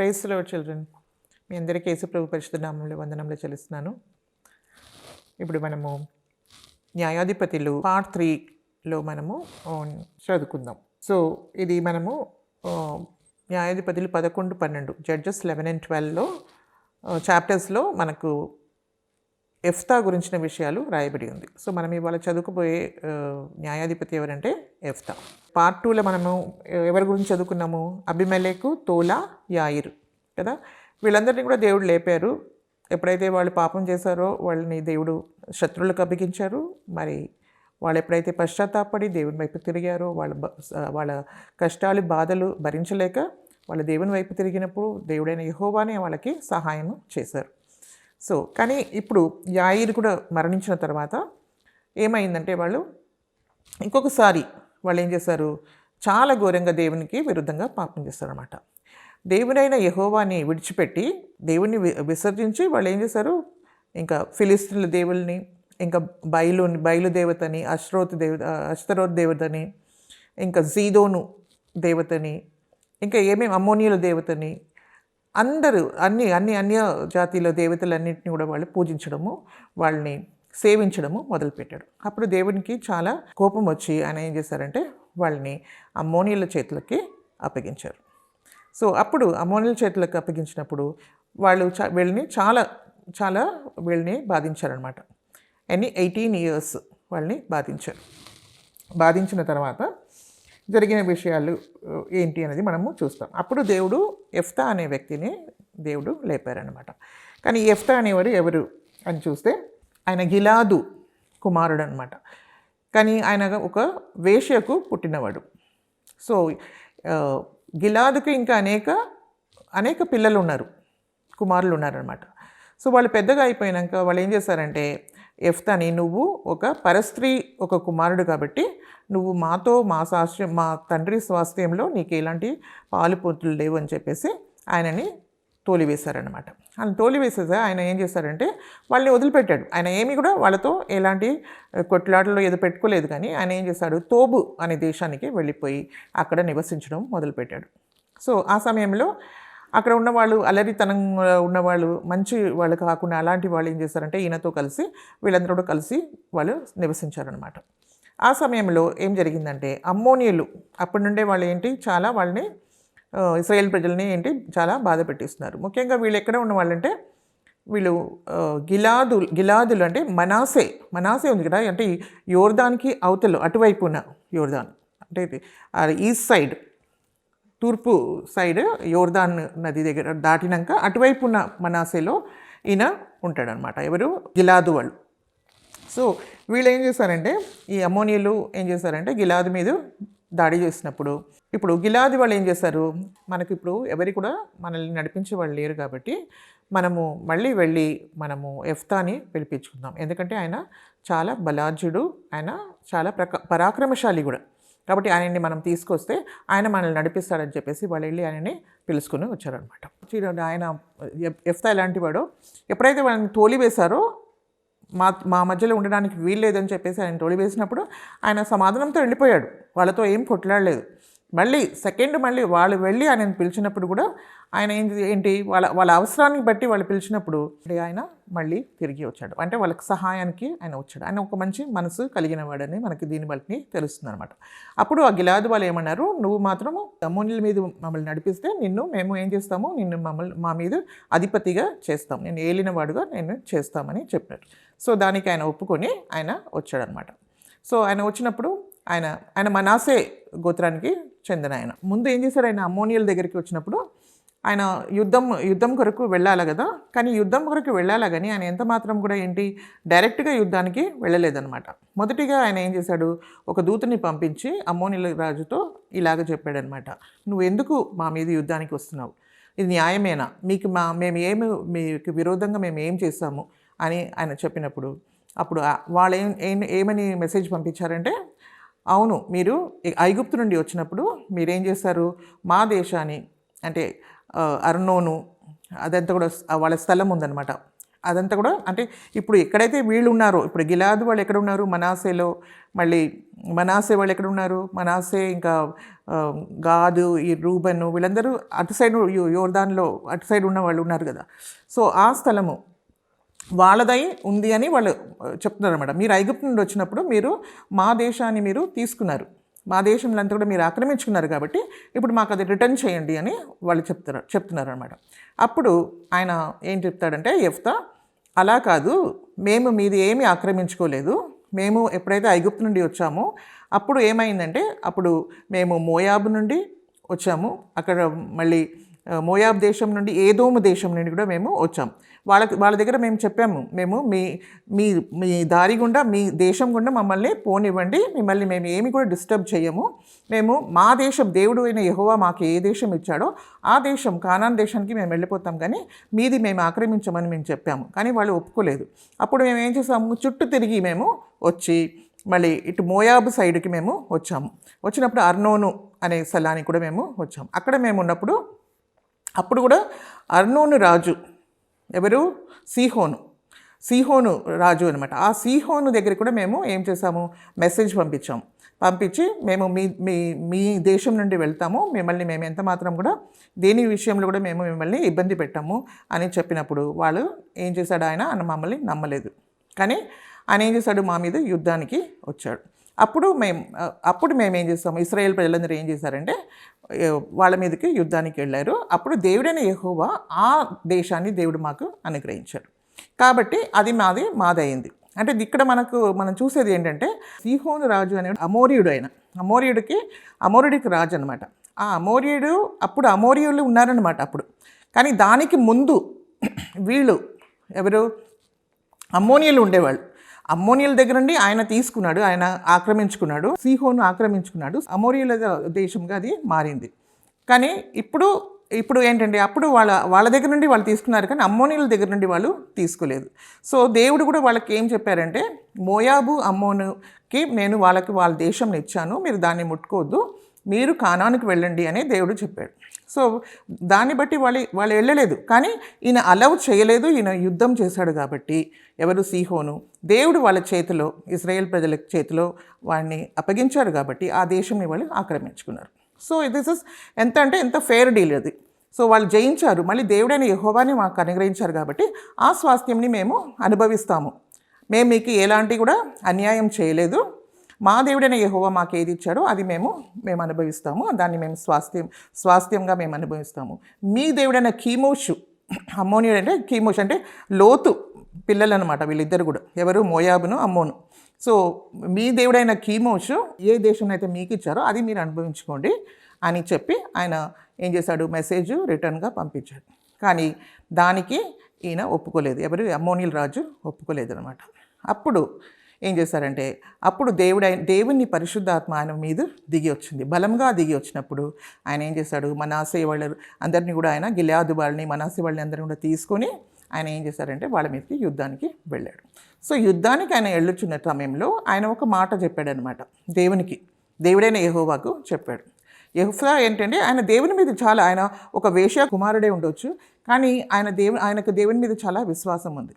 ప్రైస్లో చిల్డ్రన్ మీ అందరికీ యేసుప్రభు పరిశుద్ధ నామంలో వందనంలో చెల్లిస్తున్నాను. ఇప్పుడు మనము న్యాయాధిపతులు పార్ట్ త్రీలో మనము చదువుకుందాం. సో ఇది మనము న్యాయాధిపతులు పదకొండు పన్నెండు జడ్జెస్ లెవెన్ అండ్ ట్వెల్వ్లో చాప్టర్స్లో మనకు ఎఫ్తా గురించిన విషయాలు రాయబడి ఉంది. సో మనం ఇవాళ చదువుకుపోయే న్యాయాధిపతి ఎవరంటే ఎఫ్తా. పార్ట్ టూలో మనము ఎవరి గురించి చదువుకున్నాము? అభిమలేకు తోలా యాయిర్ కదా? వీళ్ళందరినీ కూడా దేవుడు లేపారు. ఎప్పుడైతే వాళ్ళు పాపం చేశారో వాళ్ళని దేవుడు శత్రువులకు అప్పగించారు. మరి వాళ్ళు ఎప్పుడైతే పశ్చాత్తాపడి దేవుని వైపు తిరిగారో వాళ్ళ వాళ్ళ కష్టాలు బాధలు భరించలేక వాళ్ళ దేవుని వైపు తిరిగినప్పుడు దేవుడైన యహోవానే వాళ్ళకి సహాయం చేశారు. సో కానీ ఇప్పుడు యాయిర్ కూడా మరణించిన తర్వాత ఏమైందంటే వాళ్ళు ఇంకొకసారి వాళ్ళు ఏం చేశారు? చాలా ఘోరంగా దేవునికి విరుద్ధంగా పాపం చేస్తారనమాట దేవుడైన యహోవాని విడిచిపెట్టి దేవుణ్ణి వి- విసర్జించి వాళ్ళు ఏం చేశారు? ఇంకా ఫిలిస్తీన్ల దేవుల్ని ఇంకా బయలు బయలుదేవతని అశ్రోత్ దేవ అశ్తరోత్ దేవతని ఇంకా జీదోను దేవతని ఇంకా ఏమేమి అమ్మోనియుల దేవతని అందరూ అన్ని అన్ని అన్య జాతిల దేవతలన్నింటినీ కూడా వాళ్ళు పూజించడము వాళ్ళని సేవించడము మొదలుపెట్టాడు. అప్పుడు దేవునికి చాలా కోపం వచ్చి ఆయన ఏం చేశారంటే వాళ్ళని అమ్మోనియల చేతులకి అప్పగించారు. సో అప్పుడు అమ్మోనియల చేతులకు అప్పగించినప్పుడు వాళ్ళు చా వీళ్ళని చాలా చాలా వీళ్ళని బాధించారనమాట ఎన్ని ఎయిటీన్ ఇయర్స్ వాళ్ళని బాధించారు. బాధించిన తర్వాత జరిగిన విషయాలు ఏంటి అనేది మనము చూస్తాం. అప్పుడు దేవుడు ఎఫ్తా అనే వ్యక్తిని దేవుడు లేపారనమాట కానీ ఎఫ్తా అనేవారు ఎవరు అని చూస్తే ఆయన గిలాదు కుమారుడు అనమాట కానీ ఆయన ఒక వేష్యకు పుట్టినవాడు. సో గిలాదుకు గిలాదుకి ఇంకా అనేక అనేక పిల్లలు ఉన్నారు కుమారులు ఉన్నారనమాట సో వాళ్ళు పెద్దగా అయిపోయినాక వాళ్ళు ఏం చేశారంటే ఎఫ్తాని నువ్వు ఒక పరస్త్రీ ఒక కుమారుడు కాబట్టి నువ్వు మాతో మా శాస్త్రం మా తండ్రి స్వాస్థ్యంలో నీకు ఎలాంటి పాలు పొత్తులు లేవు అని చెప్పేసి ఆయనని తోలివేశారనమాట ఆయన తోలివేసేసా ఆయన ఏం చేశారంటే వాళ్ళని వదిలిపెట్టాడు. ఆయన ఏమి కూడా వాళ్ళతో ఎలాంటి కొట్లాటలో ఏదో పెట్టుకోలేదు కానీ ఆయన ఏం చేశాడు? తోబు అనే దేశానికి వెళ్ళిపోయి అక్కడ నివసించడం మొదలుపెట్టాడు. సో ఆ సమయంలో అక్కడ ఉన్నవాళ్ళు అలరితనం ఉన్నవాళ్ళు మంచి వాళ్ళు కాకుండా అలాంటి వాళ్ళు ఏం చేశారంటే ఈయనతో కలిసి వీళ్ళందరూ కూడా కలిసి వాళ్ళు నివసించారనమాట ఆ సమయంలో ఏం జరిగిందంటే అమ్మోనియలు అప్పటి నుండే వాళ్ళు ఏంటి చాలా వాళ్ళని ఇస్రాయేల్ ప్రజల్ని ఏంటి చాలా బాధ పెట్టిస్తున్నారు. ముఖ్యంగా వీళ్ళు ఎక్కడ ఉన్న వాళ్ళంటే వీళ్ళు గిలాదు గిలాదులు అంటే మనాసే మనాసే ఉంది కదా అంటే యోర్దాన్కి అవతలు అటువైపున యోర్దాన్ అంటే ఈస్ట్ సైడ్ తూర్పు సైడ్ యోర్దాన్ నది దగ్గర దాటినాక అటువైపు ఉన్న మనాసేలో ఈయన ఉంటాడనమాట. ఎవరు? గిలాదు వాళ్ళు. సో వీళ్ళు ఏం చేశారంటే ఈ అమోనియలు ఏం చేశారంటే గిలాదు మీద దాడి చేసినప్పుడు ఇప్పుడు గిలాది వాళ్ళు ఏం చేశారు? మనకి ఇప్పుడు ఎవరి కూడా మనల్ని నడిపించే వాళ్ళు లేరు కాబట్టి మనము మళ్ళీ వెళ్ళి మనము ఎఫ్తాని పిలిపించుకుందాం. ఎందుకంటే ఆయన చాలా బలార్జుడు ఆయన చాలా ప్రక పరాక్రమశాలి కూడా. కాబట్టి ఆయనని మనం తీసుకొస్తే ఆయన మనల్ని నడిపిస్తాడని చెప్పేసి వాళ్ళు వెళ్ళి ఆయనని పిలుచుకుని వచ్చారనమాట చూడండి ఆయన ఎఫ్- ఎఫ్తా ఎలాంటి వాడో ఎప్పుడైతే వాళ్ళని తోలివేశారో మా మా మధ్యలో ఉండడానికి వీల్లేదని చెప్పేసి ఆయన తొలివేసినప్పుడు ఆయన సమాధానంతో వెళ్ళిపోయాడు. వాళ్ళతో ఏం కొట్లాడలేదు. మళ్ళీ సెకండ్ మళ్ళీ వాళ్ళు వెళ్ళి ఆయన పిలిచినప్పుడు కూడా ఆయన ఏంటి ఏంటి వాళ్ళ వాళ్ళ అవసరాన్ని బట్టి వాళ్ళు పిలిచినప్పుడు ఆయన మళ్ళీ తిరిగి వచ్చాడు. అంటే వాళ్ళకి సహాయానికి ఆయన వచ్చాడు. ఆయన ఒక మంచి మనసు కలిగిన వాడని మనకి దీన్ని బట్టి తెలుస్తుంది అనమాట అప్పుడు ఆ గిలాదు వాళ్ళు ఏమన్నారు నువ్వు మాత్రము అమూన్యుల మీద మమ్మల్ని నడిపిస్తే నిన్ను మేము ఏం చేస్తాము? నిన్ను మమ్మల్ని మా మీద అధిపతిగా చేస్తాం. నేను ఏలినవాడుగా నేను చేస్తామని చెప్పారు. సో దానికి ఆయన ఒప్పుకొని ఆయన వచ్చాడనమాట. సో ఆయన వచ్చినప్పుడు ఆయన ఆయన మనాసే గోత్రానికి చెందిన ఆయన. ముందు ఏం చేశారు ఆయన అమ్మోనియల్ దగ్గరికి వచ్చినప్పుడు ఆయన యుద్ధం యుద్ధం కొరకు వెళ్ళాలి కదా? కానీ యుద్ధం కొరకు వెళ్ళాలి కానీ ఆయన ఎంత మాత్రం కూడా ఏంటి? డైరెక్ట్గా యుద్ధానికి వెళ్ళలేదనమాట. మొదటిగా ఆయన ఏం చేశాడు? ఒక దూతని పంపించి అమ్మోనిల రాజుతో ఇలాగ చెప్పాడనమాట. నువ్వు ఎందుకు మా మీద యుద్ధానికి వస్తున్నావు? ఇది న్యాయమేనా? మీకు మా మేము ఏమి మీకు విరోధంగా మేము ఏం చేసాము అని ఆయన చెప్పినప్పుడు అప్పుడు వాళ్ళు ఏం ఏమని మెసేజ్ పంపించారంటే అవును మీరు ఐగుప్తు నుండి వచ్చినప్పుడు మీరేం చేస్తారు మా దేశాన్ని అంటే అర్నోను అదంతా కూడా వాళ్ళ స్థలం ఉందన్నమాట. అదంతా కూడా అంటే ఇప్పుడు ఎక్కడైతే వీళ్ళు ఉన్నారో ఇప్పుడు గిలాదు వాళ్ళు ఎక్కడ ఉన్నారు? మనాసేలో మళ్ళీ మనాసే వాళ్ళు ఎక్కడ ఉన్నారు? మనాసే ఇంకా గాదు ఈ రూబను వీళ్ళందరూ అటు సైడ్ యోర్దాన్లో అటు సైడ్ ఉన్న వాళ్ళు ఉన్నారు కదా. సో ఆ స్థలము వాళ్ళదై ఉంది అని వాళ్ళు చెప్తున్నారు అనమాట మీరు ఐగుప్తు నుండి వచ్చినప్పుడు మీరు మా దేశాన్ని మీరు తీసుకున్నారు. మా దేశంలో అంతా కూడా మీరు ఆక్రమించుకున్నారు కాబట్టి ఇప్పుడు మాకు అది రిటర్న్ చేయండి అని వాళ్ళు చెప్తున్నారు చెప్తున్నారు అనమాట అప్పుడు ఆయన ఏం చెప్తాడంటే ఎఫ్తా అలా కాదు. మేము మీది ఏమీ ఆక్రమించుకోలేదు. మేము ఎప్పుడైతే ఐగుప్తు నుండి వచ్చామో అప్పుడు ఏమైందంటే అప్పుడు మేము మోయాబు నుండి వచ్చాము. అక్కడ మళ్ళీ మోయాబ్ దేశం నుండి ఏదోము దేశం నుండి కూడా మేము వచ్చాం. వాళ్ళకి వాళ్ళ దగ్గర మేము చెప్పాము మేము మీ మీ మీ దారి గుండా మీ దేశం గుండా మమ్మల్ని పోనివ్వండి మిమ్మల్ని మేము ఏమి కూడా డిస్టర్బ్ చేయము. మేము మా దేశం దేవుడు అయిన యహోవా మాకు ఏ దేశం ఇచ్చాడో ఆ దేశం కానాన్ దేశానికి మేము వెళ్ళిపోతాం కానీ మీది మేము ఆక్రమించమని మేము చెప్పాము. కానీ వాళ్ళు ఒప్పుకోలేదు. అప్పుడు మేము ఏం చేసాము చుట్టూ తిరిగి మేము వచ్చి మళ్ళీ ఇటు మోయాబు సైడ్కి మేము వచ్చాము. వచ్చినప్పుడు అర్నోను అనే స్థలానికి కూడా మేము వచ్చాము. అక్కడ మేము ఉన్నప్పుడు అప్పుడు కూడా అర్నోను రాజు. ఎవరు? సీహోను. సీహోను రాజు అనమాట ఆ సీహోను దగ్గర కూడా మేము ఏం చేసాము మెసేజ్ పంపించాము. పంపించి మేము మీ మీ మీ దేశం నుండి వెళ్తాము. మిమ్మల్ని మేము ఎంత మాత్రం కూడా దేని విషయంలో కూడా మేము మిమ్మల్ని ఇబ్బంది పెట్టాము అని చెప్పినప్పుడు వాళ్ళు ఏం చేశాడు ఆయన? ఆయన మమ్మల్ని నమ్మలేదు. కానీ ఆయన ఏం చేశాడు? మా మీద యుద్ధానికి వచ్చాడు. అప్పుడు మేము అప్పుడు మేము ఏం చేస్తాము? ఇస్రాయేల్ ప్రజలందరూ ఏం చేశారంటే వాళ్ళ మీదకి యుద్ధానికి వెళ్ళారు. అప్పుడు దేవుడైన యహోవా ఆ దేశాన్ని దేవుడు మాకు అనుగ్రహించాడు. కాబట్టి అది మాది మాదయింది అంటే ఇక్కడ మనకు మనం చూసేది ఏంటంటే సీహోను రాజు అనే అమోరియుడు ఆయన. అమోరియుడికి అమోరుడికి రాజు అనమాట ఆ అమోరియుడు అప్పుడు అమోరియులు ఉన్నారనమాట అప్పుడు. కానీ దానికి ముందు వీళ్ళు ఎవరు? అమ్మోనియలు ఉండేవాళ్ళు. అమ్మోనియల్ దగ్గర నుండి ఆయన తీసుకున్నాడు ఆయన ఆక్రమించుకున్నాడు సీహోను ఆక్రమించుకున్నాడు. అమోరియల దేశంగా అది మారింది. కానీ ఇప్పుడు ఇప్పుడు ఏంటంటే అప్పుడు వాళ్ళ వాళ్ళ దగ్గర నుండి వాళ్ళు తీసుకున్నారు కానీ అమ్మోనియల దగ్గర నుండి వాళ్ళు తీసుకోలేదు. సో దేవుడు కూడా వాళ్ళకి ఏం చెప్పారంటే మోయాబు అమ్మోనుకి నేను వాళ్ళకి వాళ్ళ దేశంని ఇచ్చాను మీరు దాన్ని ముట్టుకోవద్దు మీరు కానానికి వెళ్ళండి అని దేవుడు చెప్పాడు. సో దాన్ని బట్టి వాళ్ళు వాళ్ళు వెళ్ళలేదు. కానీ ఈయన అలవ్ చేయలేదు ఈయన యుద్ధం చేశాడు కాబట్టి. ఎవరు? సీహోను. దేవుడు వాళ్ళ చేతిలో ఇస్రాయేల్ ప్రజల చేతిలో వాడిని అప్పగించారు కాబట్టి ఆ దేశంని వాళ్ళు ఆక్రమించుకున్నారు. సో దిస్ ఇస్ ఎంత అంటే ఎంత ఫెయిర్ డీల్ అది. సో వాళ్ళు జయించారు. మళ్ళీ దేవుడైన యహోవాని మాకు అనుగ్రహించారు కాబట్టి ఆ స్వాస్థ్యంని మేము అనుభవిస్తాము. మేము మీకు ఎలాంటి కూడా అన్యాయం చేయలేదు. మా దేవుడైన యహోవా మాకు ఏది ఇచ్చాడో అది మేము మేము అనుభవిస్తాము. దాన్ని మేము స్వాస్థ్యం స్వాస్థ్యంగా మేము అనుభవిస్తాము. మీ దేవుడైన కీమోషు అమ్మోనియుడు అంటే కీమోష్ అంటే లోతు పిల్లలు అనమాట వీళ్ళిద్దరు కూడా. ఎవరు? మోయాబును అమ్మోను. సో మీ దేవుడైన కీమోషు ఏ దేశం అయితే మీకు ఇచ్చారో అది మీరు అనుభవించుకోండి అని చెప్పి ఆయన ఏం చేశాడు? మెసేజ్ రిటర్న్గా పంపించాడు. కానీ దానికి ఈయన ఒప్పుకోలేదు. ఎవరు? అమ్మోనియల్ రాజు ఒప్పుకోలేదు అనమాట అప్పుడు ఏం చేశారంటే అప్పుడు దేవుడు దేవుని పరిశుద్ధాత్మ ఆయన మీద దిగి వచ్చింది. బలంగా దిగి వచ్చినప్పుడు ఆయన ఏం చేశాడు? మనాసే వాళ్ళ అందరినీ కూడా ఆయన గిలాదు వాళ్ళని మనాసే వాళ్ళని అందరిని కూడా తీసుకొని ఆయన ఏం చేశారంటే వాళ్ళ మీదకి యుద్ధానికి వెళ్ళాడు. సో యుద్ధానికి ఆయన వెళ్ళుచున్న సమయంలో ఆయన ఒక మాట చెప్పాడు అనమాట దేవునికి. దేవుడైన యహోవాకు చెప్పాడు. యెహోవా ఏంటంటే ఆయన దేవుని మీద చాలా ఆయన ఒక వేష కుమారుడే ఉండొచ్చు కానీ ఆయన దేవు ఆయనకు దేవుని మీద చాలా విశ్వాసం ఉంది.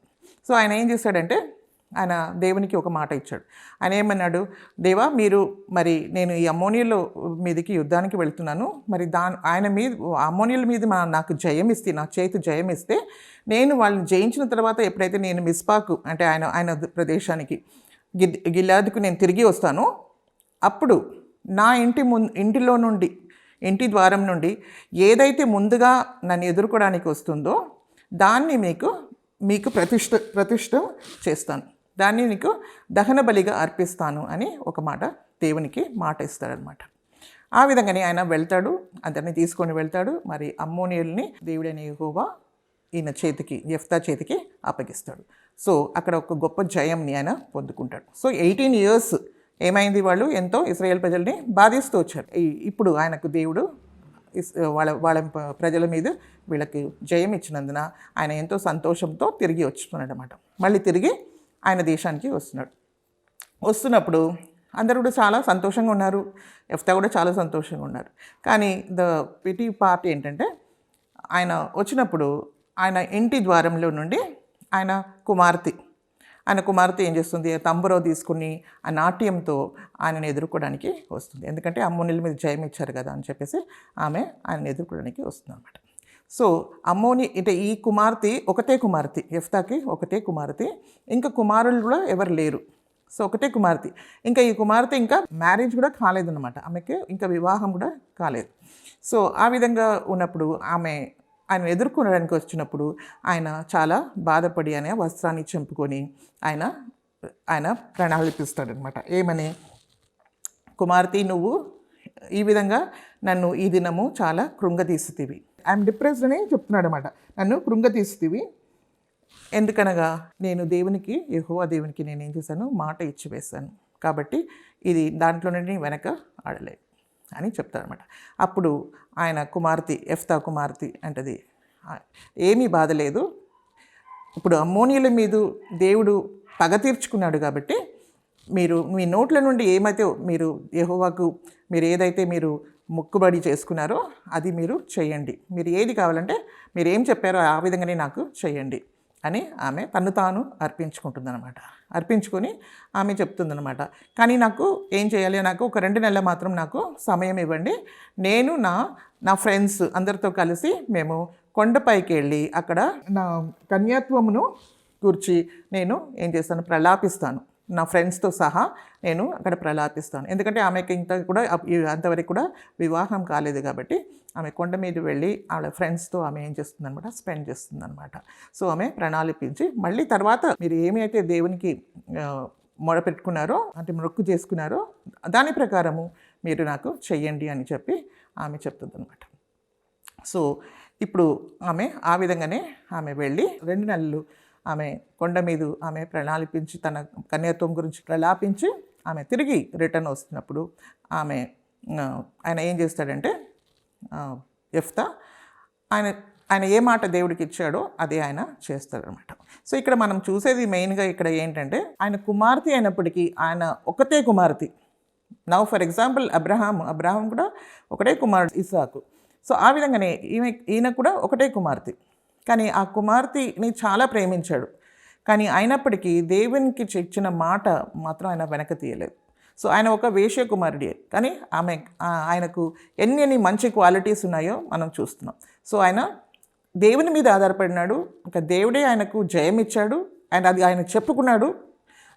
సో ఆయన ఏం చేశాడంటే ఆయన దేవునికి ఒక మాట ఇచ్చాడు. ఆయన ఏమన్నాడు దేవా మీరు మరి నేను ఈ అమ్మోనియల్ మీదకి యుద్ధానికి వెళ్తున్నాను. మరి దా ఆయన మీద అమ్మోనియల్ మీద మా- నాకు జయం ఇస్తే నా చేతి జయం ఇస్తే నేను వాళ్ళని జయించిన తర్వాత ఎప్పుడైతే నేను మిస్పాకు అంటే ఆయన ఆయన ప్రదేశానికి గిద్ గిలాదుకు నేను తిరిగి వస్తాను అప్పుడు నా ఇంటి ముందు ఇంటిలో నుండి ఇంటి ద్వారం నుండి ఏదైతే ముందుగా నన్ను ఎదుర్కోవడానికి వస్తుందో దాన్ని మీకు మీకు ప్రతిష్ఠ ప్రతిష్ట చేస్తాను. దాన్ని నీకు దహన బలిగా అర్పిస్తాను అని ఒక మాట దేవునికి మాట ఇస్తాడనమాట. ఆ విధంగానే ఆయన వెళ్తాడు అందరిని తీసుకొని వెళ్తాడు. మరి అమ్మోనియల్ని దేవుడైన యహోవా ఈయన చేతికి ఎఫ్తా చేతికి అప్పగిస్తాడు. సో అక్కడ ఒక గొప్ప జయంని ఆయన పొందుకుంటాడు. సో ఎయిటీన్ ఇయర్స్ ఏమైంది వాళ్ళు? ఎంతో ఇస్రాయేల్ ప్రజల్ని బాధిస్తూ వచ్చారు. ఈ- ఇప్పుడు ఆయనకు దేవుడు ఇస్- వాళ్ళ వాళ్ళ ప్రజల మీద వీళ్ళకి జయం ఇచ్చినందున ఆయన ఎంతో సంతోషంతో తిరిగి వస్తున్నాడు అనమాట మళ్ళీ తిరిగి ఆయన దేశానికి వస్తున్నాడు. వస్తున్నప్పుడు అందరూ కూడా చాలా సంతోషంగా ఉన్నారు. ఎఫ్తా కూడా చాలా సంతోషంగా ఉన్నారు. కానీ ద పిటి పార్ట్ ఏంటంటే ఆయన వచ్చినప్పుడు ఆయన ఇంటి ద్వారంలో నుండి ఆయన కుమార్తె ఆయన కుమార్తె ఏం చేస్తుంది? తంబురో తీసుకుని ఆ నాట్యంతో ఆయనను ఎదుర్కోవడానికి వస్తుంది. ఎందుకంటే అమ్మునిల మీద జయం ఇచ్చారు కదా అని చెప్పేసి ఆమె ఆయనను ఎదుర్కోవడానికి వస్తుంది అన్నమాట సో అమ్మోని అంటే ఈ కుమార్తె ఒకటే కుమార్తె ఎఫ్తాకి ఒకటే కుమార్తె ఇంకా కుమారులు కూడా ఎవరు లేరు. సో ఒకటే కుమార్తె. ఇంకా ఈ కుమార్తె ఇంకా మ్యారేజ్ కూడా కాలేదన్నమాట. ఆమెకి ఇంకా వివాహం కూడా కాలేదు. సో ఆ విధంగా ఉన్నప్పుడు ఆమె ఆయన ఎదుర్కొనడానికి వచ్చినప్పుడు ఆయన చాలా బాధపడి అనే వస్త్రాన్ని చెంపుకొని ఆయన ఆయన ప్రణాళిపిస్తాడనమాట ఏమని? కుమార్తె నువ్వు ఈ విధంగా నన్ను ఈ దినము చాలా కృంగతీస్తుతివి ఐఎమ్ డిప్రెస్డ్ అని చెప్తున్నాడు అనమాట నన్ను కృంగతీస్తుతివి ఎందుకనగా నేను దేవునికి యెహోవా దేవునికి నేను ఏం చేశాను? మాట ఇచ్చి వేశాను కాబట్టి ఇది దాంట్లో నుండి వెనక ఆడలేదు అని చెప్తారనమాట అప్పుడు ఆయన కుమార్తె ఎఫ్తా కుమార్తె అంటది ఏమీ బాధ లేదు. ఇప్పుడు అమ్మోనియల మీద దేవుడు పగ తీర్చుకున్నాడు కాబట్టి మీరు మీ నోట్ల నుండి ఏమైతే మీరు యహోవాకు మీరు ఏదైతే మీరు మొక్కుబడి చేసుకున్నారో అది మీరు చేయండి. మీరు ఏది కావాలంటే మీరు ఏం చెప్పారో ఆ విధంగానే నాకు చేయండి అని ఆమె తను తాను అర్పించుకుంటుందన్నమాట. అర్పించుకొని ఆమె చెప్తుందన్నమాట. కానీ నాకు ఏం చేయాలి? నాకు ఒక రెండు నెలలు మాత్రం నాకు సమయం ఇవ్వండి. నేను నా నా ఫ్రెండ్స్ అందరితో కలిసి మేము కొండపైకి వెళ్ళి అక్కడ నా కన్యాత్వమును గురించి నేను ఏం చేస్తాను? ప్రలాపిస్తాను. నా ఫ్రెండ్స్తో సహా నేను అక్కడ ప్రలాపిస్తాను ఎందుకంటే ఆమెకి ఇంత కూడా అంతవరకు కూడా వివాహం కాలేదు కాబట్టి ఆమె కొండ మీద వెళ్ళి ఆమె ఫ్రెండ్స్తో ఆమె ఏం చేస్తుంది అనమాట స్పెండ్ చేస్తుంది అనమాట సో ఆమె ప్రణాళిపించి మళ్ళీ తర్వాత మీరు ఏమి అయితే దేవునికి మొడపెట్టుకున్నారో అంటే మొక్కు చేసుకున్నారో దాని ప్రకారము మీరు నాకు చెయ్యండి అని చెప్పి ఆమె చెప్తుంది అనమాట సో ఇప్పుడు ఆమె ఆ విధంగానే ఆమె వెళ్ళి రెండు నెలలు ఆమె కొండ మీద ఆమె ప్రణాళిపించి తన కన్యాత్వం గురించి ప్రలాపించి ఆమె తిరిగి రిటర్న్ వస్తున్నప్పుడు ఆమె ఆయన ఏం చేస్తాడంటే ఎఫ్తా ఆయన ఆయన ఏ మాట దేవుడికి ఇచ్చాడో అదే ఆయన చేస్తాడనమాట సో ఇక్కడ మనం చూసేది మెయిన్గా ఇక్కడ ఏంటంటే ఆయన కుమార్తె అయినప్పటికీ ఆయన ఒకతే కుమార్తె. Now for example Abraham Abraham కూడా ఒకటే కుమారుడు ఇసాకు సో ఆ విధంగానే ఈమె ఈయన కూడా ఒకటే కుమార్తె. కానీ ఆ కుమార్తెని చాలా ప్రేమించాడు. కానీ అయినప్పటికీ దేవునికి ఇచ్చిన మాట మాత్రం ఆయన వెనక తీయలేదు. సో ఆయన ఒక వేశ్య కుమారుడే కానీ ఆమె ఆయనకు ఎన్ని ఎన్ని మంచి క్వాలిటీస్ ఉన్నాయో మనం చూస్తున్నాం. సో ఆయన దేవుని మీద ఆధారపడినాడు. ఇంకా దేవుడే ఆయనకు జయం ఇచ్చాడు అండ్ అది ఆయన చెప్పుకున్నాడు.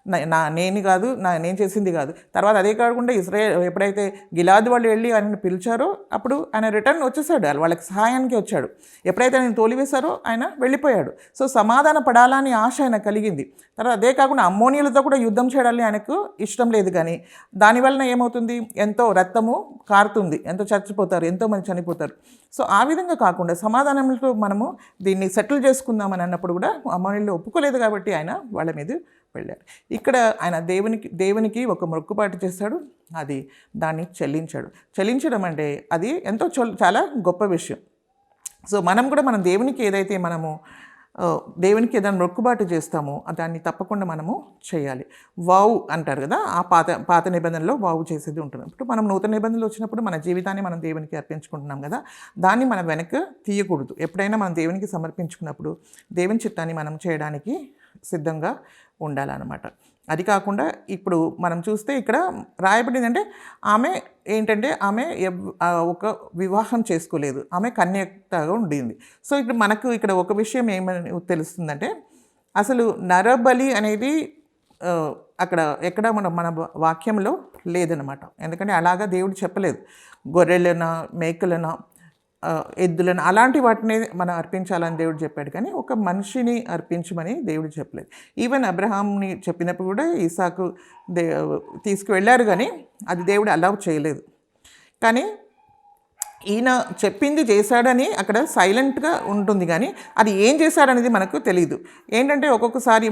నా- నేను కాదు నా నేను చేసింది కాదు. తర్వాత అదే కాకుండా ఇజ్రాయెల్ ఎప్పుడైతే గిలాది వాళ్ళు వెళ్ళి ఆయనను పిలిచారో అప్పుడు ఆయన రిటర్న్ వచ్చేసాడు. వాళ్ళు వాళ్ళకి సహాయానికి వచ్చాడు. ఎప్పుడైతే ఆయన తోలివేశారో ఆయన వెళ్ళిపోయాడు. సో సమాధాన పడాలని ఆశ ఆయన కలిగింది. తర్వాత అదే కాకుండా అమ్మోనియలతో కూడా యుద్ధం చేయడాలని ఆయనకు ఇష్టం లేదు కానీ దానివలన ఏమవుతుంది? ఎంతో రక్తము కారుతుంది. ఎంతో చచ్చిపోతారు ఎంతోమంది చనిపోతారు. సో ఆ విధంగా కాకుండా సమాధానంతో మనము దీన్ని సెటిల్ చేసుకుందామని అన్నప్పుడు కూడా అమ్మోనియలు ఒప్పుకోలేదు కాబట్టి ఆయన వాళ్ళ మీద వెళ్ళారు. ఇక్కడ ఆయన దేవునికి దేవునికి ఒక మొక్కుబాటు చేస్తాడు అది దాన్ని చెల్లించాడు. చెల్లించడం అంటే అది ఎంతో చాలా గొప్ప విషయం. సో మనం కూడా మనం దేవునికి ఏదైతే మనము దేవునికి ఏదైనా మొక్కుబాటు చేస్తామో దాన్ని తప్పకుండా మనము చేయాలి. వావు అంటారు కదా ఆ పాత పాత నిబంధనలో వావు చేసేది ఉంటుంది. ఇప్పుడు మనం నూతన నిబంధనలు వచ్చినప్పుడు మన జీవితాన్ని మనం దేవునికి అర్పించుకుంటున్నాం కదా దాన్ని మనం వెనక్కి తీయకూడదు. ఎప్పుడైనా మనం దేవునికి సమర్పించుకున్నప్పుడు దేవుని చిత్తాన్ని మనం చేయడానికి సిద్ధంగా ఉండాలన్నమాట. అది కాకుండా ఇప్పుడు మనం చూస్తే ఇక్కడ రాయబడింది అంటే ఆమె ఏంటంటే ఆమె ఎవ్- ఒక వివాహం చేసుకోలేదు. ఆమె కన్యక్తగా ఉండింది. సో ఇక్కడ మనకు ఇక్కడ ఒక విషయం ఏమని తెలుస్తుందంటే అసలు నరబలి అనేది అక్కడ ఎక్కడ మన మన వాక్యంలో లేదనమాట ఎందుకంటే అలాగా దేవుడు చెప్పలేదు. గొర్రెలన మేకలన ఎద్దులను అలాంటి వాటిని మనం అర్పించాలని దేవుడు చెప్పాడు కానీ ఒక మనిషిని అర్పించమని దేవుడు చెప్పలేదు. ఈవెన్ అబ్రహాంని చెప్పినప్పుడు కూడా ఈసాకు దే తీసుకువెళ్ళారు కానీ అది దేవుడు అలౌ చేయలేదు. కానీ ఈయన చెప్పింది చేశాడని అక్కడ సైలెంట్గా ఉంటుంది కానీ అది ఏం చేశాడనేది మనకు తెలియదు ఏంటంటే ఒక్కొక్కసారి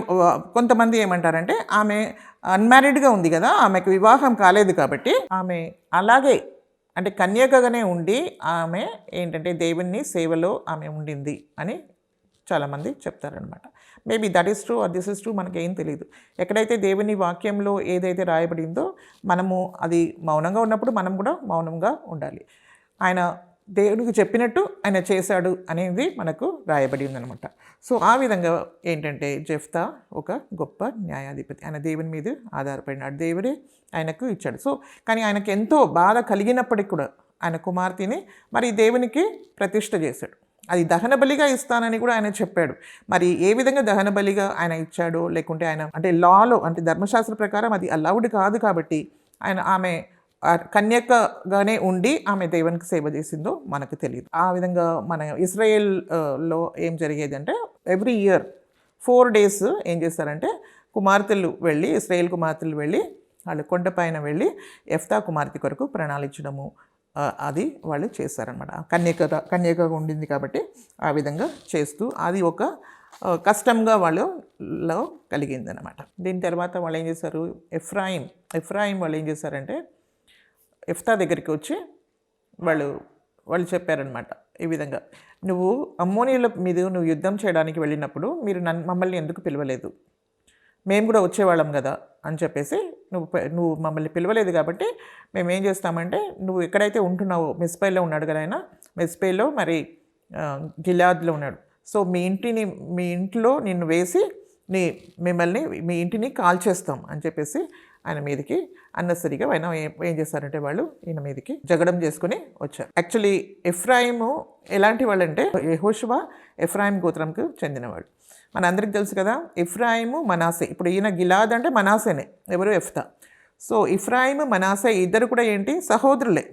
కొంతమంది ఏమంటారంటే ఆమె అన్మ్యారీడ్గా ఉంది కదా ఆమెకు వివాహం కాలేదు కాబట్టి ఆమె అలాగే అంటే కన్యకగానే ఉండి ఆమె ఏంటంటే దేవుని సేవలో ఆమె ఉండింది అని చాలామంది చెప్తారనమాట maybe that is true or this is true మనకేం తెలియదు ఎక్కడైతే దేవుని వాక్యంలో ఏదైతే రాయబడిందో మనము అది మౌనంగా ఉన్నప్పుడు మనం కూడా మౌనంగా ఉండాలి. ఆయన దేవునికి చెప్పినట్టు ఆయన చేశాడు అనేది మనకు రాయబడి ఉందనమాట సో ఆ విధంగా ఏంటంటే జెఫ్తా ఒక గొప్ప న్యాయాధిపతి. ఆయన దేవుని మీద ఆధారపడినాడు. దేవుడే ఆయనకు ఇచ్చాడు. సో కానీ ఆయనకు ఎంతో బాధ కలిగినప్పటికీ కూడా ఆయన కుమార్తెని మరి దేవునికి ప్రతిష్ట చేశాడు. అది దహన బలిగా ఇస్తానని కూడా ఆయన చెప్పాడు. మరి ఏ విధంగా దహన బలిగా ఆయన ఇచ్చాడో లేకుంటే ఆయన అంటే లాలో అంటే ధర్మశాస్త్ర ప్రకారం అది అలౌడ్ కాదు కాబట్టి ఆయన ఆమె కన్యకగానే ఉండి ఆమె దేవునికి సేవ చేసిందో మనకు తెలియదు. ఆ విధంగా మన ఇస్రాయేల్లో లో ఏం జరిగేది అంటే ఎవ్రీ ఇయర్ ఫోర్ డేస్ ఏం చేస్తారంటే కుమార్తెలు వెళ్ళి ఇస్రాయేల్ కుమార్తెలు వెళ్ళి వాళ్ళు కొండపైన వెళ్ళి ఎఫ్తా కుమార్తె కొరకు ప్రణాళించడము అది వాళ్ళు చేస్తారనమాట కన్యక కన్యకగా ఉండింది కాబట్టి ఆ విధంగా చేస్తూ అది ఒక కష్టంగా వాళ్ళలో కలిగిందనమాట దీని తర్వాత వాళ్ళు ఏం చేశారు? ఎఫ్రాయిం ఎఫ్రాయిం వాళ్ళు ఏం చేశారంటే ఎఫ్తా దగ్గరికి వచ్చి వాళ్ళు వాళ్ళు చెప్పారనమాట ఈ విధంగా. నువ్వు అమ్మోనియల మీద నువ్వు యుద్ధం చేయడానికి వెళ్ళినప్పుడు మీరు నన్ను మమ్మల్ని ఎందుకు పిలవలేదు? మేము కూడా వచ్చేవాళ్ళం కదా అని చెప్పేసి నువ్వు నువ్వు మమ్మల్ని పిలవలేదు కాబట్టి మేము ఏం చేస్తామంటే నువ్వు ఎక్కడైతే ఉంటున్నావో మెస్పైలో ఉన్నాడు కదా ఆయన మెస్పైలో మరి గిలాద్లో ఉన్నాడు. సో మీ ఇంటిని మీ ఇంట్లో నిన్ను వేసి నీ మిమ్మల్ని మీ ఇంటిని కాల్ చేస్తాం అని చెప్పేసి ఆయన మీదకి అన్నసరిగా ఆయన ఏం చేశారంటే చేస్తారంటే వాళ్ళు ఈయన మీదకి జగడం చేసుకుని వచ్చారు. యాక్చువల్లీ ఎఫ్రాయిము ఎలాంటి వాళ్ళంటే యహోషువా ఎఫ్రాయిం గోత్రంకు చెందినవాడు. మనందరికీ తెలుసు కదా ఇఫ్రాయిము మనాసే ఇప్పుడు ఈయన గిలాద్ అంటే మనాసేనే ఎవరు ఎఫ్తా. సో ఇఫ్రాయిము మనాసే ఇద్దరు కూడా ఏంటి? సహోదరులే.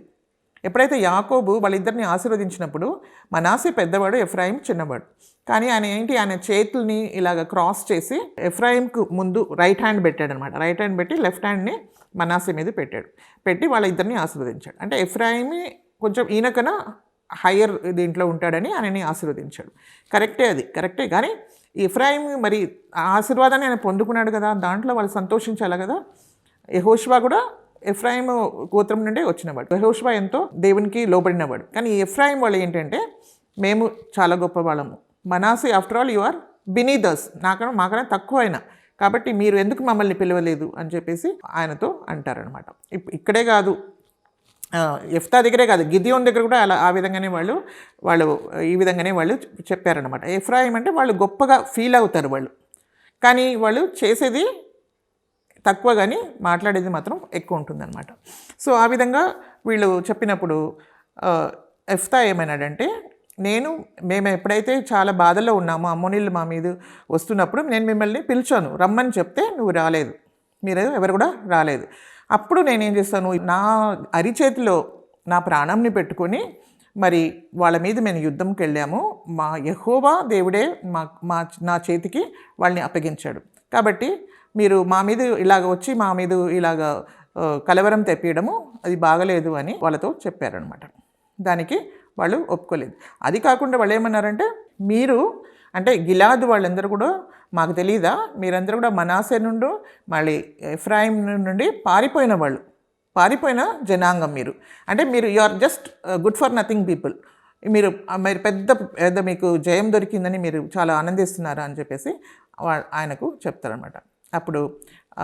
ఎప్పుడైతే యాకోబు వాళ్ళిద్దరిని ఆశీర్వదించినప్పుడు మనాసే పెద్దవాడు ఎఫ్రాయిం చిన్నవాడు. కానీ ఆయన ఏంటి? ఆయన చేతుల్ని ఇలాగ క్రాస్ చేసి ఎఫ్రాయింకు ముందు రైట్ హ్యాండ్ పెట్టాడు అనమాట రైట్ హ్యాండ్ పెట్టి లెఫ్ట్ హ్యాండ్ని మనాసే మీద పెట్టాడు. పెట్టి వాళ్ళిద్దరిని ఆశీర్వదించాడు. అంటే ఎఫ్రాయిమి కొంచెం ఈయనకన్నా హయ్యర్ దీంట్లో ఉంటాడని ఆయనని ఆశీర్వదించాడు. కరెక్టే అది. కరెక్టే కానీ ఇఫ్రాయిం మరి ఆ ఆశీర్వాదాన్ని ఆయన పొందుకున్నాడు కదా దాంట్లో వాళ్ళు సంతోషించాలి కదా? యహోష్వా కూడా ఎఫ్రాయిం గోత్రం నుండే వచ్చినవాడు. యహోష్వా ఎంతో దేవునికి లోబడినవాడు. కానీ ఈ ఎఫ్రాయిం వాళ్ళు ఏంటంటే మేము చాలా గొప్ప వాళ్ళము మనాసి after all you are beneath us నాకన్నా మాకన్నా తక్కువ అయినా. కాబట్టి మీరు ఎందుకు మమ్మల్ని పిలవలేదు? అని చెప్పేసి ఆయనతో అంటారనమాట ఇప్- ఇక్కడే కాదు ఎఫ్తా దగ్గరే కాదు గిదియోన్ దగ్గర కూడా అలా ఆ విధంగానే వాళ్ళు వాళ్ళు ఈ విధంగానే వాళ్ళు చెప్పారనమాట ఎఫ్రాయిం అంటే వాళ్ళు గొప్పగా ఫీల్ అవుతారు వాళ్ళు. కానీ వాళ్ళు చేసేది తక్కువ కానీ మాట్లాడేది మాత్రం ఎక్కువ ఉంటుందన్నమాట. సో ఆ విధంగా వీళ్ళు చెప్పినప్పుడు ఎఫ్తా ఏమైనాడంటే నేను మేము ఎప్పుడైతే చాలా బాధలో ఉన్నామో అమ్మోనీళ్ళు మా మీద వస్తున్నప్పుడు నేను మిమ్మల్ని పిలిచాను. రమ్మని చెప్తే నువ్వు రాలేదు. మీరు ఎవరు కూడా రాలేదు. అప్పుడు నేనేం చేస్తాను నా అరిచేతిలో నా ప్రాణంని పెట్టుకొని మరి వాళ్ళ మీద మేము యుద్ధంకి వెళ్ళాము. మా యహోవా దేవుడే మా మా నా చేతికి వాళ్ళని అప్పగించాడు. కాబట్టి మీరు మా మీద ఇలాగ వచ్చి మా మీద ఇలాగ కలవరం తెప్పియడము అది బాగలేదు అని వాళ్ళతో చెప్పారనమాట దానికి వాళ్ళు ఒప్పుకోలేదు. అది కాకుండా వాళ్ళు ఏమన్నారంటే మీరు అంటే గిలాదు వాళ్ళందరూ కూడా మాకు తెలియదా మీరందరూ కూడా మనాసే నుండి మళ్ళీ ఎఫ్రాయిం నుండి పారిపోయిన వాళ్ళు పారిపోయిన జనాంగం మీరు. అంటే మీరు you are just good for nothing people మీరు మీరు పెద్ద పెద్ద మీకు జయం దొరికిందని మీరు చాలా ఆనందిస్తున్నారా అని చెప్పేసి వా- ఆయనకు చెప్తారనమాట అప్పుడు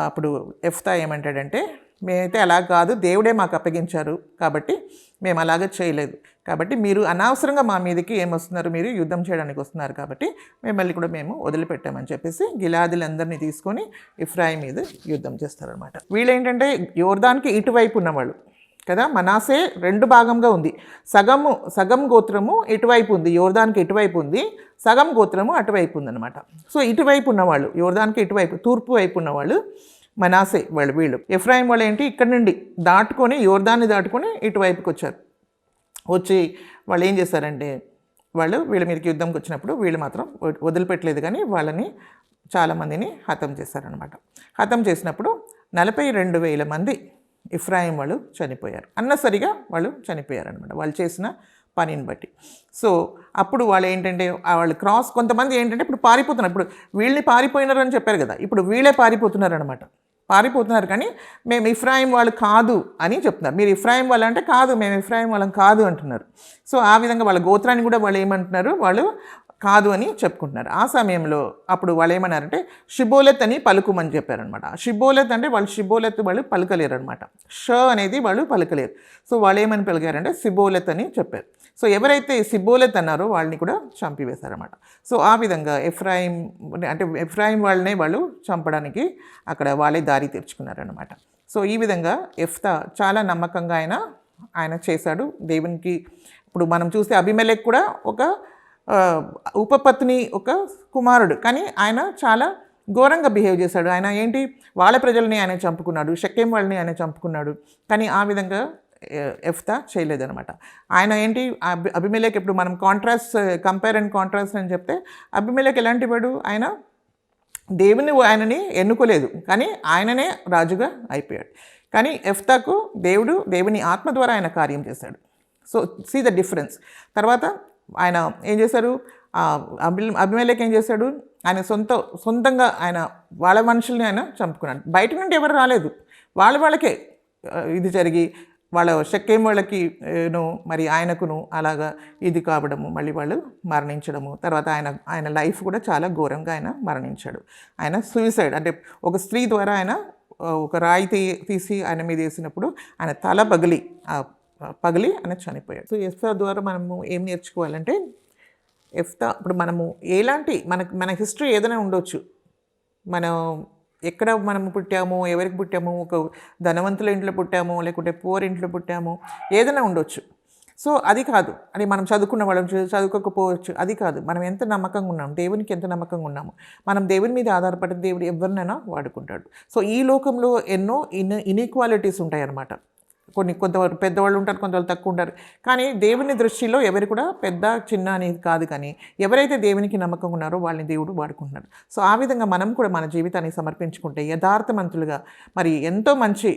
అప్పుడు ఎఫ్తా ఏమంటాడంటే మేమైతే అలా కాదు దేవుడే మాకు అప్పగించారు కాబట్టి మేము అలాగే చేయలేదు. కాబట్టి మీరు అనవసరంగా మా మీదకి ఏమొస్తున్నారు మీరు యుద్ధం చేయడానికి వస్తున్నారు కాబట్టి మిమ్మల్ని కూడా మేము వదిలిపెట్టామని చెప్పేసి గిలాదులందరినీ తీసుకొని ఇఫ్రాయి మీద యుద్ధం చేస్తారనమాట వీళ్ళేంటంటే యోర్దానికి ఇటువైపు ఉన్నవాళ్ళు. కదా? మనాసే రెండు భాగంగా ఉంది. సగము సగం గోత్రము ఇటువైపు ఉంది యోర్దానికి ఇటువైపు ఉంది సగం గోత్రము అటువైపు ఉందన్నమాట. సో ఇటువైపు ఉన్నవాళ్ళు యోర్దానికి ఇటువైపు తూర్పు వైపు ఉన్నవాళ్ళు మనాసే వాళ్ళు వీళ్ళు. ఎఫ్రాయిం వాళ్ళు ఏంటి? ఇక్కడ నుండి దాటుకొని యోర్దాన్ని దాటుకొని ఇటువైపుకి వచ్చారు. వచ్చి వాళ్ళు ఏం చేశారంటే వాళ్ళు వీళ్ళ మీదకి యుద్ధంకి వచ్చినప్పుడు వీళ్ళు మాత్రం వదిలిపెట్టలేదు కానీ వాళ్ళని చాలామందిని హతం చేశారనమాట హతం చేసినప్పుడు నలభై రెండు వేల మంది ఇఫ్రాయిం వాళ్ళు చనిపోయారు. అన్నసరిగా వాళ్ళు చనిపోయారు అనమాట వాళ్ళు చేసిన పనిని బట్టి. సో అప్పుడు వాళ్ళు ఏంటంటే వాళ్ళు క్రాస్ కొంతమంది ఏంటంటే ఇప్పుడు పారిపోతున్నారు. ఇప్పుడు వీళ్ళని పారిపోయినారు అని చెప్పారు కదా. ఇప్పుడు వీళ్ళే పారిపోతున్నారు అనమాట పారిపోతున్నారు కానీ మేము ఇఫ్రాయిం వాళ్ళు కాదు అని చెప్తున్నారు. మీరు ఇఫ్రాయిం వాళ్ళు అంటే కాదు మేము ఇఫ్రాయిం వాళ్ళం కాదు అంటున్నారు. సో ఆ విధంగా వాళ్ళ గోత్రాన్ని కూడా వాళ్ళు ఏమంటున్నారు? వాళ్ళు కాదు అని చెప్పుకుంటున్నారు. ఆ సమయంలో అప్పుడు వాళ్ళు ఏమన్నారంటే షిబోలెత్ అని పలుకుమని చెప్పారనమాట షిబోలెత్ అంటే వాళ్ళు షిబోలెత్ వాళ్ళు పలకలేరు అనమాట ష అనేది వాళ్ళు పలకలేరు. సో వాళ్ళు ఏమని పలికారంటే సిబోలెత్ అని చెప్పారు. సో ఎవరైతే సిబోలెత్ అన్నారో వాళ్ళని కూడా చంపివేశారన్నమాట. సో ఆ విధంగా ఎఫ్రాయిం అంటే ఎఫ్రాయిం వాళ్ళనే వాళ్ళు చంపడానికి అక్కడ వాళ్ళే దారి తెరుచుకున్నారనమాట సో ఈ విధంగా ఎఫ్తా చాలా నమ్మకంగా ఆయన ఆయన చేశాడు. దేవునికి ఇప్పుడు మనం చూస్తే అభిమేలెక్ కూడా ఒక ఉపపత్ని ఒక కుమారుడు. కానీ ఆయన చాలా ఘోరంగా బిహేవ్ చేశాడు. ఆయన ఏంటి? వాళ్ళ ప్రజల్ని ఆయన చంపుకున్నాడు. షక్కేం వాళ్ళని ఆయన చంపుకున్నాడు. కానీ ఆ విధంగా ఎఫ్తా చేయలేదనమాట ఆయన ఏంటి? అభి అభిమేలక్ ఇప్పుడు మనం కాంట్రాస్ట్ కంపేర్ అండ్ కాంట్రాస్ట్ అని చెప్తే అభిమేలక్ ఎలాంటి వాడు? ఆయన దేవుని ఆయనని ఎన్నుకోలేదు. కానీ ఆయననే రాజుగా అయిపోయాడు. కానీ ఎఫ్తాకు దేవుడు దేవుని ఆత్మ ద్వారా ఆయన కార్యం చేశాడు. సో సీ ద డిఫరెన్స్ తర్వాత ఆయన ఏం చేశారు అభి అభిమేలకి ఏం చేశాడు? ఆయన సొంత సొంతంగా ఆయన వాళ్ళ మనుషుల్ని ఆయన చంపుకున్నాడు. బయట నుండి ఎవరు రాలేదు. వాళ్ళ వాళ్ళకే ఇది జరిగి వాళ్ళ షక్కేం వాళ్ళకి మరి ఆయనకును అలాగా ఇది కావడము మళ్ళీ వాళ్ళు మరణించడము. తర్వాత ఆయన ఆయన లైఫ్ కూడా చాలా ఘోరంగా ఆయన మరణించాడు. ఆయన సూసైడ్ అంటే ఒక స్త్రీ ద్వారా ఆయన ఒక రాయి తీసి ఆయన మీద వేసినప్పుడు ఆయన తల పగిలి పగిలి అని చనిపోయాడు. సో ఎఫ్తా ద్వారా మనము ఏం నేర్చుకోవాలంటే ఎఫ్తా ఇప్పుడు మనము ఎలాంటి మనకు మన హిస్టరీ ఏదైనా ఉండొచ్చు. మనం ఎక్కడ మనం పుట్టాము ఎవరికి పుట్టాము ఒక ధనవంతుల ఇంట్లో పుట్టాము లేకుంటే పూర్ ఇంట్లో పుట్టాము ఏదైనా ఉండొచ్చు. సో అది కాదు. అది మనం చదువుకున్న వాళ్ళం చదువుకోకపోవచ్చు. అది కాదు. మనం ఎంత నమ్మకంగా ఉన్నాము దేవునికి ఎంత నమ్మకంగా ఉన్నాము మనం దేవుని మీద ఆధారపడి దేవుడు ఎవరినైనా వాడుకుంటాడు. సో ఈ లోకంలో ఎన్నో ఇన్ ఇన్ఈక్వాలిటీస్ ఉంటాయన్నమాట. కొన్ని కొంతవరకు పెద్దవాళ్ళు ఉంటారు కొంతవాళ్ళు తక్కువ ఉంటారు. కానీ దేవుని దృష్టిలో ఎవరు కూడా పెద్ద చిన్న అనేది కాదు కానీ ఎవరైతే దేవునికి నమ్మకం ఉన్నారో వాళ్ళని దేవుడు వాడుకుంటున్నాడు. సో ఆ విధంగా మనం కూడా మన జీవితాన్ని సమర్పించుకుంటే యథార్థమంతులుగా మరి ఎంతో మంచి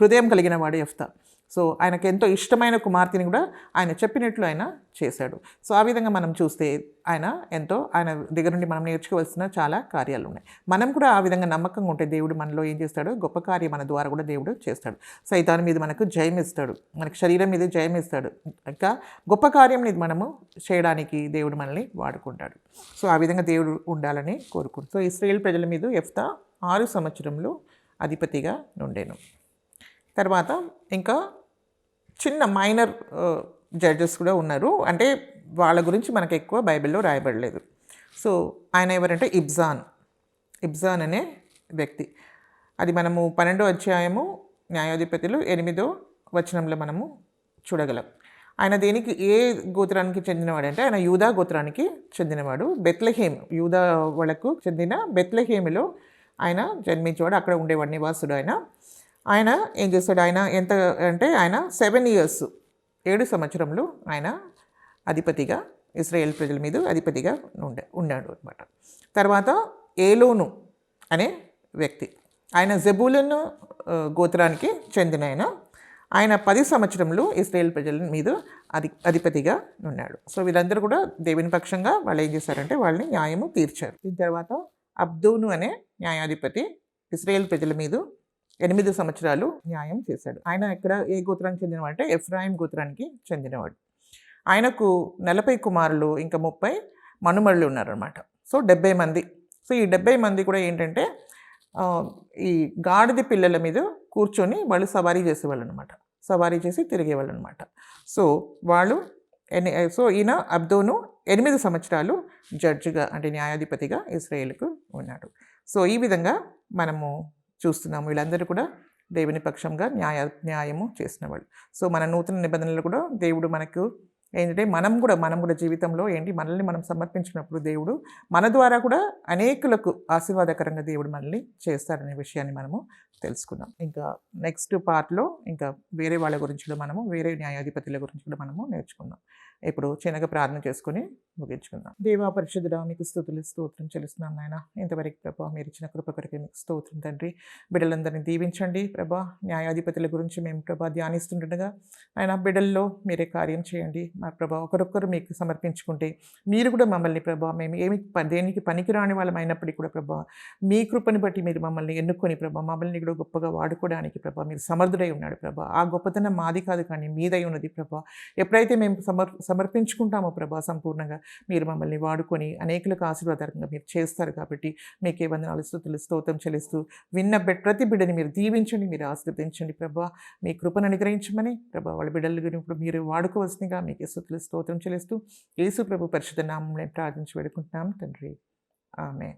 హృదయం కలిగిన వాడు ఎఫ్తా సో ఆయనకు ఎంతో ఇష్టమైన కుమార్తెని కూడా ఆయన చెప్పినట్లు ఆయన చేశాడు. సో ఆ విధంగా మనం చూస్తే ఆయన ఎంతో ఆయన దగ్గర నుండి మనం నేర్చుకోవాల్సిన చాలా కార్యాలు ఉన్నాయి. మనం కూడా ఆ విధంగా నమ్మకంగా ఉంటే దేవుడు మనలో ఏం చేస్తాడు? గొప్ప కార్యం మన ద్వారా కూడా దేవుడు చేస్తాడు. సైతాన్ మీద మనకు జయం ఇస్తాడు. మనకు శరీరం మీద జయం ఇస్తాడు. ఇంకా గొప్ప కార్యం ఇది మనము చేయడానికి దేవుడు మనల్ని వాడుకుంటాడు. సో ఆ విధంగా దేవుడు ఉండాలని కోరుకుంటు సో ఇస్రాయేల్ ప్రజల మీద ఎఫ్తా ఆరు సంవత్సరంలో అధిపతిగా నుండేను. తర్వాత ఇంకా చిన్న మైనర్ జడ్జెస్ కూడా ఉన్నారు. అంటే వాళ్ళ గురించి మనకు ఎక్కువ బైబిల్లో రాయబడలేదు. సో ఆయన ఎవరంటే ఇబ్జాన్. ఇబ్జాన్ అనే వ్యక్తి. అది మనము పన్నెండో అధ్యాయము న్యాయాధిపతులు ఎనిమిదో వచనంలో మనము చూడగలం. ఆయన దేనికి ఏ గోత్రానికి చెందినవాడు అంటే ఆయన యూదా గోత్రానికి చెందినవాడు. బెత్లహేమ్ యూదా వాళ్ళకు చెందిన బెత్లహేమిలో ఆయన జన్మించేవాడు. అక్కడ ఉండేవాడు నివాసుడు ఆయన. ఆయన ఏం చేస్తాడు ఆయన ఎంత అంటే ఆయన సెవెన్ ఇయర్స్ ఏడు సంవత్సరంలో ఆయన అధిపతిగా ఇస్రాయేల్ ప్రజల మీద అధిపతిగా ఉండే ఉన్నాడు అనమాట తర్వాత ఏలోను అనే వ్యక్తి. ఆయన జబూలన్ గోత్రానికి చెందిన ఆయన. ఆయన పది సంవత్సరంలో ఇస్రాయేల్ ప్రజల మీద అధి అధిపతిగా ఉన్నాడు. సో వీళ్ళందరూ కూడా దేవుని పక్షంగా వాళ్ళు ఏం చేశారంటే వాళ్ళని న్యాయము తీర్చారు. దీని తర్వాత అబ్దూను అనే న్యాయాధిపతి ఇస్రాయేల్ ప్రజల మీద ఎనిమిది సంవత్సరాలు న్యాయం చేశాడు. ఆయన ఇక్కడ ఏ గోత్రానికి చెందినవాడు అంటే ఎఫ్రాయిం గోత్రానికి చెందినవాడు. ఆయనకు నలభై కుమారులు ఇంకా ముప్పై మనుమళ్ళు ఉన్నారనమాట సో డెబ్బై మంది. సో ఈ డెబ్బై మంది కూడా ఏంటంటే ఈ గాడిద పిల్లల మీద కూర్చొని వాళ్ళు సవారీ చేసేవాళ్ళు అనమాట సవారీ చేసి తిరిగేవాళ్ళు అనమాట సో వాళ్ళు ఎన్ని సో ఈయన అబ్దోను ఎనిమిది సంవత్సరాలు జడ్జిగా అంటే న్యాయాధిపతిగా ఇస్రాయేల్కు ఉన్నాడు. సో ఈ విధంగా మనము చూస్తున్నాము. వీళ్ళందరూ కూడా దేవుని పక్షంగా న్యాయ న్యాయము చేసిన వాళ్ళు సో మన నూతన నిబంధనలు కూడా దేవుడు మనకు ఏంటంటే మనం కూడా మనం కూడా జీవితంలో ఏంటి మనల్ని మనం సమర్పించినప్పుడు దేవుడు మన ద్వారా కూడా అనేకులకు ఆశీర్వాదకరంగా దేవుడు మనల్ని చేస్తారనే విషయాన్ని మనము తెలుసుకున్నాం. ఇంకా నెక్స్ట్ పార్ట్లో ఇంకా వేరే వాళ్ళ గురించి కూడా మనము వేరే న్యాయాధిపతుల గురించి కూడా మనము నేర్చుకున్నాం. ఇప్పుడు చిన్నగా ప్రార్థన చేసుకుని ముగించుకుందాం. దేవా పరిశుద్ధుడా మీకు స్థుతులు స్తోత్రం చెల్లిస్తున్నాం నాయన. ఇంతవరకు ప్రభా మీరు ఇచ్చిన కృప కొరకే మీకు స్తోత్రం తండ్రి. బిడ్డలందరినీ దీవించండి ప్రభా. న్యాయాధిపతుల గురించి మేము ప్రభా ధ్యానిస్తుండగా ఆయన బిడ్డల్లో మీరే కార్యం చేయండి. మా ప్రభా ఒకరొకరు మీకు సమర్పించుకుంటే మీరు కూడా మమ్మల్ని ప్రభా మేము ఏమి దేనికి పనికిరాని వాళ్ళం అయినప్పటికీ కూడా ప్రభా మీ కృపని బట్టి మీరు మమ్మల్ని ఎన్నుకొని ప్రభా మమ్మల్ని కూడా గొప్పగా వాడుకోవడానికి ప్రభా మీరు సమర్థుడై ఉన్నాడు ప్రభా. ఆ గొప్పతనం మాది కాదు కానీ మీదై ఉన్నది ప్రభా. ఎప్పుడైతే మేము సమర్ సమర్పించుకుంటామో ప్రభా సంపూర్ణంగా మీరు మమ్మల్ని వాడుకొని అనేకులకు ఆశీర్వాదకరంగా మీరు చేస్తారు కాబట్టి మీకే వందనాలు స్థుతులు స్తోత్రం చెల్లిస్తూ విన్న ప్రతి బిడ్డని మీరు దీవించండి మీరు ఆశీర్వదించండి ప్రభా. మీ కృపను అనుగ్రహించమని ప్రభా. వాళ్ళ బిడ్డలు ఇప్పుడు మీరు వాడుకోవాల్సిందిగా మీకు స్థుతులు స్తోత్రం చెల్లిస్తూ యేసు ప్రభు పరిశుద్ధ నామం ప్రార్థించి వేడుకుంటున్నాం. తండ్రి. ఆమె